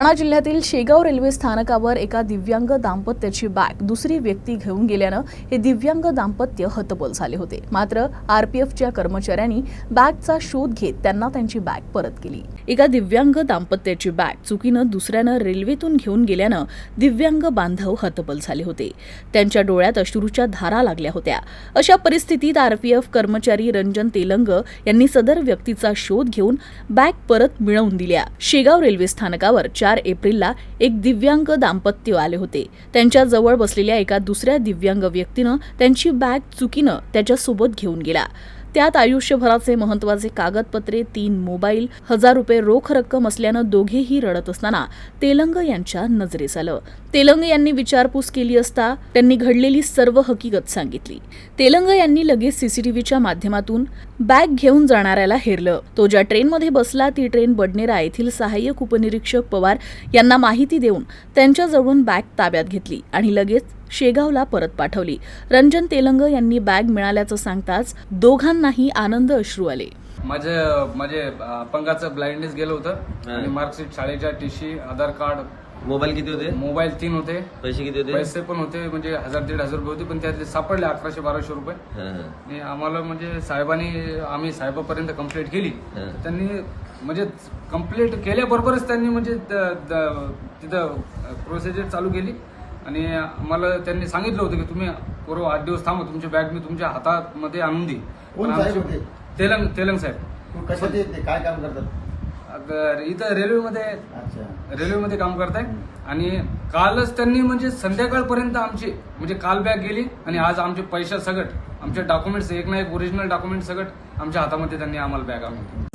ठाणा जिल्ह्यातील शेगाव रेल्वे स्थानकावर एका दिव्यांग दाम्पत्याची बॅग दुसरी व्यक्ती घेऊन गेल्यानं हे दिव्यांग दाम्पत्य हतबल झाले होते. मात्र आरपीएफच्या कर्मचाऱ्यांनी बॅगचा शोध घेत त्यांना त्यांची बॅग परत केली. एका दिव्यांग दाम्पत्याची बॅग चुकीनं दुसऱ्यानं रेल्वेतून घेऊन गेल्यानं दिव्यांग बांधव हतबल झाले होते. त्यांच्या डोळ्यात अश्रूच्या धारा लागल्या होत्या. अशा परिस्थितीत आरपीएफ कर्मचारी रंजन तेलंग यांनी सदर व्यक्तीचा शोध घेऊन बॅग परत मिळवून दिल्या. शेगाव रेल्वे स्थानकावर चार एप्रिलला एक दिव्यांग दाम्पत्य आले होते. त्यांच्या जवळ बसलेल्या एका दुसऱ्या दिव्यांग व्यक्तीनं त्यांची बॅग चुकीनं त्याच्यासोबत घेऊन गेला. त्यात आयुष्यभराचे महत्त्वाचे कागदपत्रे तीन मोबाईल हजार रुपये रोख रक्कम असल्यानं दोघेही रडत असताना तेलंग यांच्या नजरेस आलं. तेलंग यांनी विचारपूस केली असता त्यांनी घडलेली सर्व हकीकत सांगितली. तेलंग यांनी लगेच सीसीटीव्हीच्या माध्यमातून बॅग घेऊन जाणाऱ्याला हेरलं. तो ज्या ट्रेनमध्ये बसला ती ट्रेन बडनेरा येथील सहाय्यक उपनिरीक्षक पवार यांना माहिती देऊन त्यांच्याजवळून बॅग ताब्यात घेतली आणि लगेच शेगावला परत पाठवली. रंजन तेलंग यांनी बॅग मिळाल्याचं सांगताच दोघांनाही आनंद अश्रू आले. माझे माझे अपंगाचं ब्लाइंडनेस गेलं होतं. आणि मार्कशीट शाळेच्या टीसी आधार कार्ड मोबाईल किती होते? मोबाईल तीन होते. पैसे किती होते? पैसे पण होते म्हणजे हजार दीड हजार रुपये होते पण त्यातले सापडले अकराशे बाराशे रुपये. आणि आम्हाला म्हणजे साहेबांनी आम्ही साहेबापर्यंत कंप्लेंट केली. त्यांनी म्हणजे कंप्लेंट केल्याबरोबरच त्यांनी म्हणजे तिथं प्रोसिजर चालू केली. आणि आम्हाला त्यांनी सांगितलं होतं की तुम्ही पूर्व आठ दिवस थांबा तुमची बॅग मी तुमच्या हातामध्ये आणून कोण साहेब होते? तेलंग तेलंग साहेब. कशात येत ते काय काम करतात? इथं रेल्वेमध्ये अच्छा. रेल्वेमध्ये काम करताय. आणि कालच त्यांनी म्हणजे संध्याकाळपर्यंत आमची म्हणजे काल बॅग गेली आणि आज आमचे पैसे सगट. आमचे डॉक्युमेंट्स एक ना एक ओरिजिनल डॉक्युमेंट सगट आमच्या हातामध्ये त्यांनी आम्हाला बॅग आणून दिली.